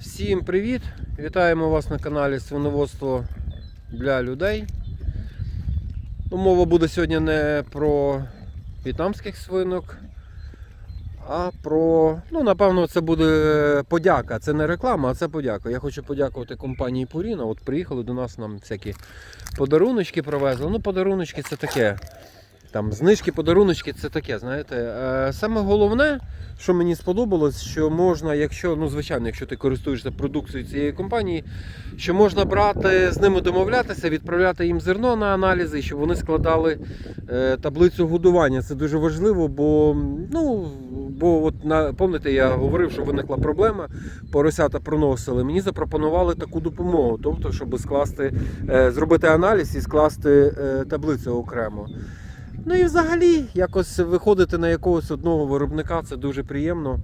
Всім привіт! Вітаємо вас на каналі Свиноводство для людей. Ну, мова буде сьогодні не про в'єтнамських свинок, а про, ну, напевно, це буде подяка. Це не реклама, а це подяка. Я хочу подякувати компанії Purina. От приїхали до нас, нам всякі подаруночки привезли. Ну, подаруночки це таке. Там знижки, подаруночки це таке, знаєте. Е, Саме головне, що мені сподобалось, що можна, якщо, ну звичайно, якщо ти користуєшся продукцією цієї компанії, що можна брати з ними домовлятися, відправляти їм зерно на аналізи, щоб вони складали е, таблицю годування. Це дуже важливо, бо ну. Бо от на пам'ятаєте, я говорив, що виникла проблема, поросята проносили. Мені запропонували таку допомогу, тобто, щоб скласти, е, зробити аналіз і скласти таблицю окремо. Ну і взагалі, якось виходити на якогось одного виробника це дуже приємно.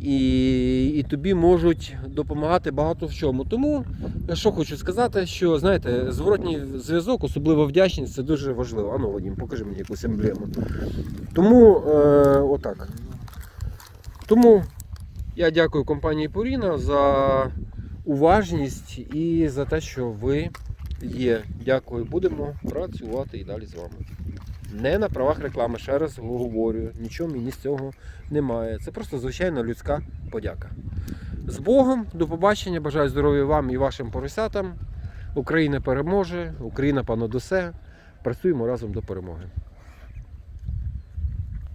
І, і тобі можуть допомагати багато в чому. Тому, що хочу сказати, що знаєте, зворотній зв'язок, особливо вдячність, це дуже важливо. Ану, Вадим, покажи мені якусь емблему. Тому е, отак. Тому я дякую компанії Purina за уважність і за те, що ви є. Дякую. Будемо працювати і далі з вами. Не на правах реклами, ще раз говорю, нічого мені з цього немає. Це просто звичайна людська подяка. З Богом, до побачення, бажаю здоров'я вам і вашим поросятам. Україна переможе, Україна понад. Працюємо разом до перемоги.